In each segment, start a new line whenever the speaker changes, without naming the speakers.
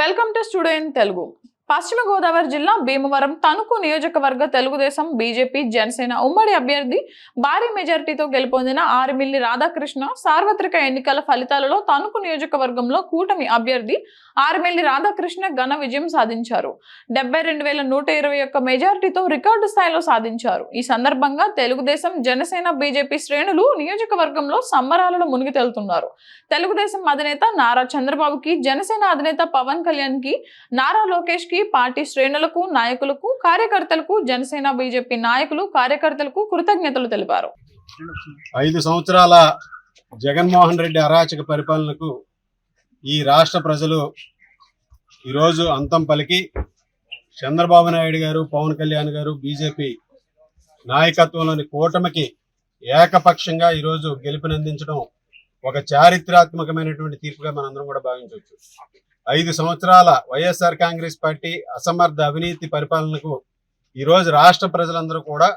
Welcome to studio in Telugu. Paschima Godavari జిల్లా భీమవరం తణుకు నియోజకవర్గ Telugu Desam BJP Janasena ఉమ్మడి అభ్యర్థి భారీ మెజారిటీతో గెలుపొందిన ఆరిమిల్లి రాధాకృష్ణ సార్వత్రిక ఎన్నికల ఫలితాలలో తణుకు నియోజకవర్గంలో కూటమి అభ్యర్థి ఆరిమిల్లి రాధాకృష్ణ ఘన విజయం సాధించారు. డెబ్బై రెండు వేల నూట ఇరవై ఒక్క మెజారిటీతో రికార్డు స్థాయిలో సాధించారు. ఈ సందర్భంగా తెలుగుదేశం జనసేన బీజేపీ శ్రేణులు నియోజకవర్గంలో సంబరాలలో మునిగి తేలుతున్నారు. తెలుగుదేశం అధినేత నారా చంద్రబాబుకి జనసేన అధినేత పవన్ కళ్యాణ్కి నారా లోకేష్ పార్టీ శ్రేణులకు నాయకులకు కార్యకర్తలకు జనసేన బీజేపీ నాయకులు కార్యకర్తలకు కృతజ్ఞతలు తెలిపారు.
ఐదు సంవత్సరాల జగన్మోహన్ రెడ్డి అరాచక పరిపాలనకు ఈ రాష్ట్ర ప్రజలు ఈరోజు అంతం పలికి చంద్రబాబు నాయుడు గారు పవన్ కళ్యాణ్ గారు బీజేపీ నాయకత్వంలోని కూటమికి ఏకపక్షంగా ఈరోజు గెలుపునందించడం ఒక చారిత్రాత్మకమైనటువంటి తీర్పుగా మనందరం కూడా భావించవచ్చు. ఐదు సంవత్సరాల వైఎస్ఆర్ కాంగ్రెస్ పార్టీ అసమర్థ అవినీతి పరిపాలనకు ఈరోజు రాష్ట్ర ప్రజలందరూ కూడా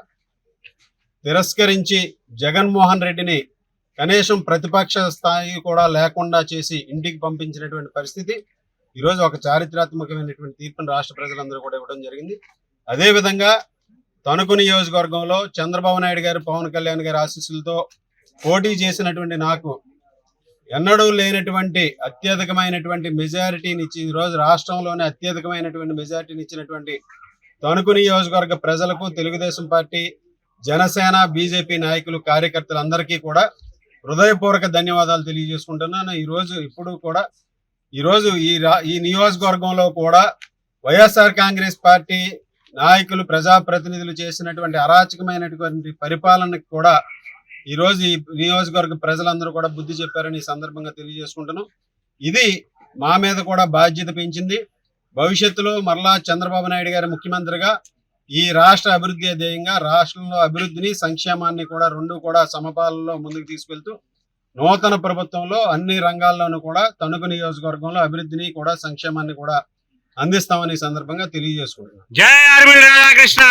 తిరస్కరించి జగన్మోహన్ రెడ్డిని కనీసం ప్రతిపక్ష స్థాయి కూడా లేకుండా చేసి ఇంటికి పంపించినటువంటి పరిస్థితి ఈరోజు ఒక చారిత్రాత్మకమైనటువంటి తీర్పును రాష్ట్ర ప్రజలందరూ కూడా ఇవ్వడం జరిగింది. అదేవిధంగా తణుకు నియోజకవర్గంలో చంద్రబాబు నాయుడు గారు పవన్ కళ్యాణ్ గారి ఆశీస్సులతో పోటీ చేసినటువంటి నాకు ఎన్నడూ లేనటువంటి అత్యధికమైనటువంటి మెజారిటీని ఇచ్చి ఈరోజు రాష్ట్రంలోనే అత్యధికమైనటువంటి మెజారిటీని ఇచ్చినటువంటి తణుకు నియోజకవర్గ ప్రజలకు తెలుగుదేశం పార్టీ జనసేన బీజేపీ నాయకులు కార్యకర్తలందరికీ కూడా హృదయపూర్వక ధన్యవాదాలు తెలియజేసుకుంటున్నాను. ఈ రోజు ఇప్పుడు కూడా ఈ రోజు ఈ రా ఈ నియోజకవర్గంలో కూడా వైఎస్ఆర్ కాంగ్రెస్ పార్టీ నాయకులు ప్రజాప్రతినిధులు చేసినటువంటి అరాచకమైనటువంటి పరిపాలనకు కూడా ఈ రోజు ఈ నియోజకవర్గ ప్రజలందరూ కూడా బుద్ధి చెప్పారని ఈ సందర్భంగా తెలియజేసుకుంటున్నాం. ఇది మా మీద కూడా బాధ్యత పెంచింది. భవిష్యత్తులో మరలా చంద్రబాబు నాయుడు గారి ముఖ్యమంత్రిగా ఈ రాష్ట్ర అభివృద్ధి ధ్యేయంగా రాష్ట్రంలో అభివృద్ధిని సంక్షేమాన్ని కూడా రెండు కూడా సమపాలలో ముందుకు తీసుకెళ్తూ నూతన ప్రభుత్వంలో అన్ని రంగాల్లోనూ కూడా తణుకు నియోజకవర్గంలో అభివృద్ధిని కూడా సంక్షేమాన్ని కూడా అందిస్తామని సందర్భంగా
తెలియజేసుకుంటున్నాం. జయ రాధాకృష్ణ!